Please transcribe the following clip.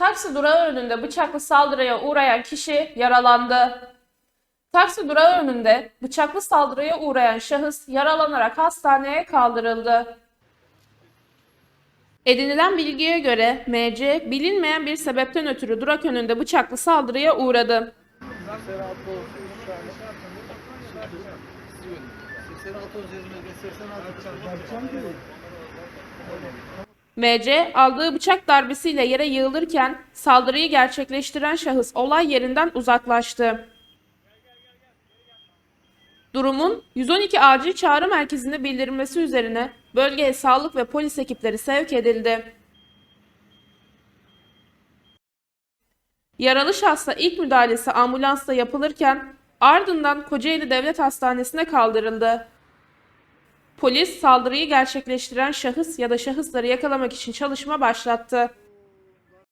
Taksi durağı önünde bıçaklı saldırıya uğrayan kişi yaralandı. Taksi durağı önünde bıçaklı saldırıya uğrayan şahıs yaralanarak hastaneye kaldırıldı. Edinilen bilgiye göre MC bilinmeyen bir sebepten ötürü durak önünde bıçaklı saldırıya uğradı. MC aldığı bıçak darbesiyle yere yığılırken saldırıyı gerçekleştiren şahıs olay yerinden uzaklaştı. Durumun 112 acil çağrı merkezinde bildirilmesi üzerine bölgeye sağlık ve polis ekipleri sevk edildi. Yaralı şahsa ilk müdahalesi ambulansla yapılırken ardından Kocaeli Devlet Hastanesi'ne kaldırıldı. Polis saldırıyı gerçekleştiren şahıs ya da şahısları yakalamak için çalışma başlattı.